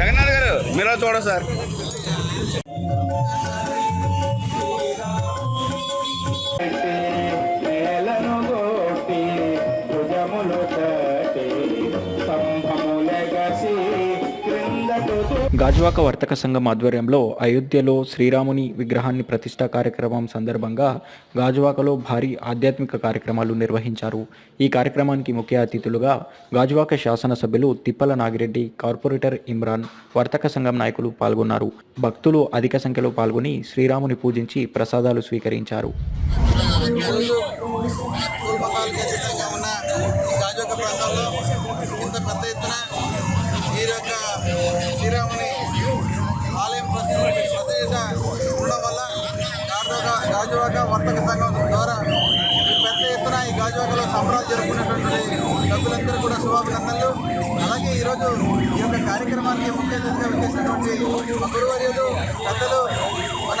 జగన్నాథ్ గారు మీరు చూడ సార్. గాజువాక వర్తక సంఘం ఆధ్వర్యంలో అయోధ్యలో శ్రీరాముని విగ్రహాన్ని ప్రతిష్టా కార్యక్రమం సందర్భంగా గాజువాకలో భారీ ఆధ్యాత్మిక కార్యక్రమాలు నిర్వహించారు. ఈ కార్యక్రమానికి ముఖ్య అతిథులుగా గాజువాక శాసనసభ్యులు తిప్పల నాగిరెడ్డి కార్పొరేటర్ ఇమ్రాన్ వర్తక సంఘం నాయకులు పాల్గొన్నారు. భక్తులు అధిక సంఖ్యలో పాల్గొని శ్రీరాముని పూజించి ప్రసాదాలు స్వీకరించారు. ఇంత పెద్ద ఎత్తున ఈ యొక్క శ్రీరాముని ఆలయం ప్రతిష్ట ఉండడం వల్ల గాజువాక గాజువాక వర్తక సంఘం ద్వారా పెద్ద ఎత్తున ఈ గాజువాకలో సంబరాలు జరుపుకున్నటువంటి సభ్యులందరూ కూడా శుభాభినందనలు. అలాగే ఈరోజు ఈ యొక్క కార్యక్రమానికి ముఖ్య అతిథిగా వచ్చేసినటువంటి గురువర్యులు పెద్దలు మన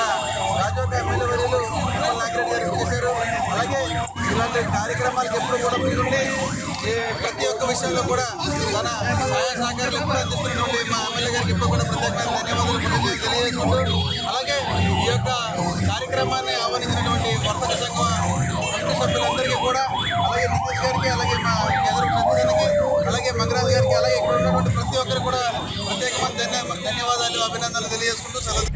రాజోక ఎమ్మెల్యే వర్యులు నాగిరెడ్డి గారు చేశారు అలాగే ఇలాంటి కార్యక్రమాలకు ఎప్పుడు కూడా ముందుండి ప్రతి ఒక్క విషయంలో కూడా తన సహాయ సహకారాలు ఎప్పుడు అందిస్తున్నటువంటి మా ఎమ్మెల్యే గారికి ఇప్పుడు కూడా ప్రత్యేకంగా ధన్యవాదాలు తెలియజేసుకుంటూ అలాగే ఈ యొక్క కార్యక్రమాన్ని ఆహ్వానించినటువంటి వర్తక సంఘం కమిటీ సభ్యులందరికీ కూడా అలాగే నితీష్ గారికి అలాగే మా ఎదురు సత్యసేనకి అలాగే మంగరాజ్ గారికి అలాగే ఇక్కడ ఉన్నటువంటి ప్రతి ఒక్కరికి కూడా ప్రత్యేకమైన ధన్యవాదాలు అభినందనలు తెలియజేసుకుంటూ సెలవు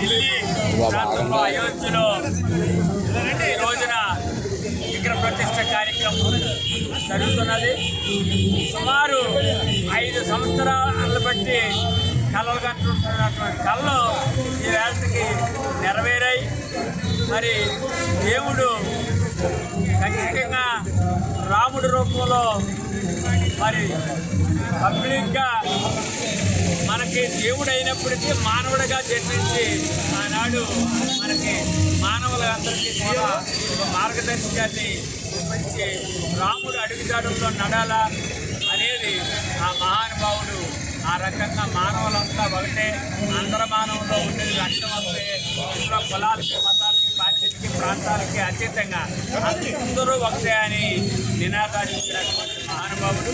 ఢిల్లీ ప్రాంతంలో అయోధ్యలో ఈ రోజున విగ్రహ ప్రతిష్ట కార్యక్రమం జరుగుతున్నది. సుమారు ఐదు సంవత్సరాలు బట్టి కళలు కంటున్నటువంటి కళ్ళు ఈ వేళకి నెరవేరాయి. మరి దేవుడు ఖచ్చితంగా రాముడి రూపంలో మరి పబ్లిక్గా మనకి దేవుడు అయినప్పటికీ మానవుడిగా జన్మించి ఆనాడు మనకి మానవులందరికీ కూడా ఒక మార్గదర్శకాన్ని చూపించి రాముడు అడుగుజాడుల్లో నడాలా అనేది ఆ మహానుభావుడు ఆ రకంగా మానవులంతా ఒకటే. అందర మానవుల్లో ఉండేది రక్తం వస్తే ఇందులో కులాలకి ప్రాంతాలకి అతీతంగా అందరూ ఒకటే అని నినాదాలు ఇచ్చినటువంటి మహానుభావుడు.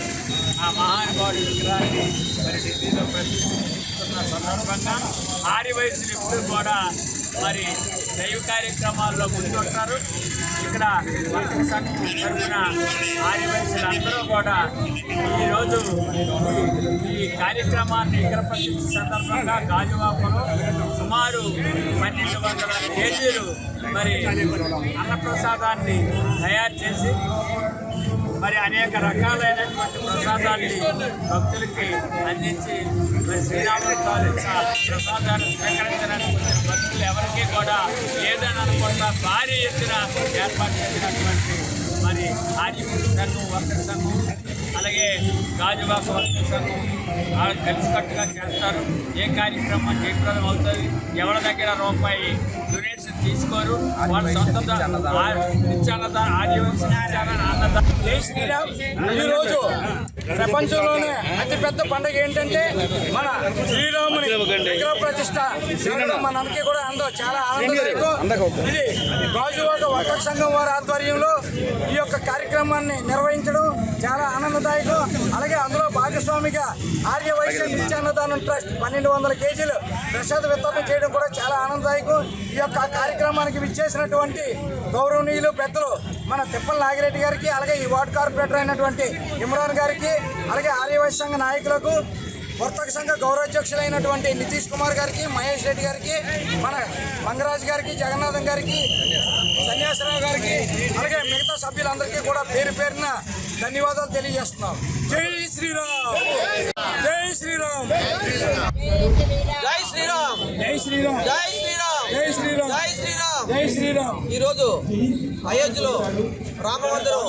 ఆ మహానుభావుడి విగ్రహాన్ని మరి ఢిల్లీలో ప్రతిష్ఠిస్తున్న సందర్భంగా ఆరి వయసులు కూడా మరి దైవ కార్యక్రమాల్లో ముందుంటారు. ఇక్కడ తరఫున ఆర్య అందరూ కూడా ఈరోజు ఈ కార్యక్రమాన్ని ఇక్కడ సందర్భంగా గాజువాకలో సుమారు పన్నెండు వందల కేజీలు మరి అన్నప్రసాదాన్ని తయారు చేసి అనేక రకాలైనటువంటి ప్రసాదాన్ని భక్తులకి అందించి మరి శ్రీరాముడు తాలూకా ప్రసాదాన్ని స్వీకరించడానికి వచ్చిన భక్తులు ఎవరికి కూడా ఏదైనా అనుకుంటా భారీ ఎత్తున ఏర్పాటు చేసినటువంటి మరి ఆర్యపుడు సంఘం వర్తక సంఘం అలాగే గాజువాక వర్తక సంఘం కలిసికట్టుగా చేస్తారు. ఏ కార్యక్రమం జయప్రదం అవుతుంది? ఎవరి దగ్గర రూపాయి దురే తీసుకోరు. వాళ్ళ సొంత నిత్యాన్నద ఆదివాసీ నిత్యాన్న అన్నద జై శ్రీరామ్. ఈరోజు ప్రపంచంలోనే అతిపెద్ద పండుగ ఏంటంటే మన శ్రీరాముని విగ్రహ ప్రతిష్ట. మనందరికీ కూడా అందరూ చాలా ఆనందదాయకం ఇది గాజువాక వర్తక సంఘం వారి ఆధ్వర్యంలో ఈ యొక్క కార్యక్రమాన్ని నిర్వహించడం చాలా ఆనందదాయకం. అలాగే అందులో భాగస్వామిగా ఆర్య వైశ్య నిత్యాన్నదానం ట్రస్ట్ పన్నెండు వందల కేజీలు ప్రసాద వితరణ చేయడం కూడా చాలా ఆనందదాయకం. ఈ యొక్క కార్యక్రమానికి విచ్చేసినటువంటి గౌరవనీయులు పెద్దలు మన తిప్పల నాగిరెడ్డి గారికి అలాగే ఈ వార్డు కార్పొరేటర్ అయినటువంటి ఇమ్రాన్ గారికి అలాగే ఆర్యవైశ్య సంఘ నాయకులకు వర్తక సంఘ గౌరవాధ్యక్షులైనటువంటి నితీష్ కుమార్ గారికి మహేష్ రెడ్డి గారికి మన మంగరాజ్ గారికి జగన్నాథం గారికి సన్యాసరావు గారికి అలాగే మిగతా సభ్యులందరికీ కూడా పేరు పేరున ధన్యవాదాలు తెలియజేస్తున్నాం. జై శ్రీరామ్! జై శ్రీరామ్! జై శ్రీరామ్! జై శ్రీరామ్! జై శ్రీరామ్! జై శ్రీరామ్. జై శ్రీరామ్. జై శ్రీరామ్. ఈరోజు అయోధ్యలో రామమందిరం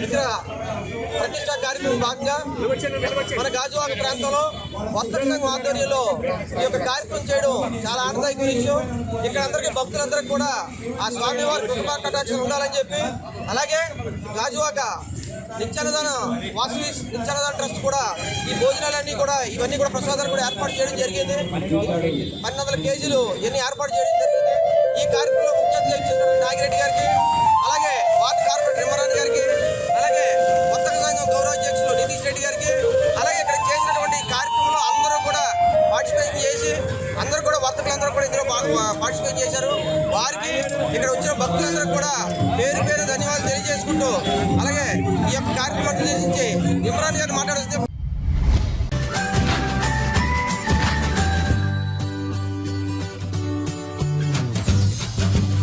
విగ్రహ ప్రతిష్ట కార్యక్రమం భాగంగా మన గాజువాక ప్రాంతంలో వర్తక సంఘం ఆధ్వర్యంలో ఈ యొక్క కార్యక్రమం చేయడం చాలా ఆనందదాయక విషయం. ఇక్కడ అందరికీ భక్తులందరికీ కూడా ఆ స్వామివారి కృపా కటాక్షం ఉండాలని చెప్పి అలాగే గాజువాక నిత్యానదాన వాసు నిత్యానదాన ట్రస్ట్ కూడా ఈ భోజనాలన్నీ కూడా ఇవన్నీ కూడా ప్రసాదాలు కూడా ఏర్పాటు చేయడం జరిగింది. పన్నెండు వందల కేజీలు ఇవన్నీ ఏర్పాటు చేయడం జరిగింది. ఈ కార్యక్రమంలో ముఖ్య అతిథిగా నాగిరెడ్డి గారికి అలాగే వార్డు కార్పొరేటర్ ఇమ్మరాన్ గారికి అలాగే వర్తక సంఘం గౌరవ అధ్యక్షులు నితీష్ రెడ్డి గారికి అలాగే ఇక్కడ చేసినటువంటి కార్యక్రమంలో అందరూ కూడా పార్టిసిపేట్ చేసి అందరూ పార్టిసిపేట్ చేశారు. వారికి ఇక్కడ వచ్చిన భక్తులందరూ కూడా పేరు పేరు ధన్యవాదాలు తెలియజేసుకుంటూ అలాగే ఈ యొక్క కార్యక్రమం నిర్దేశించి ఇమ్రాన్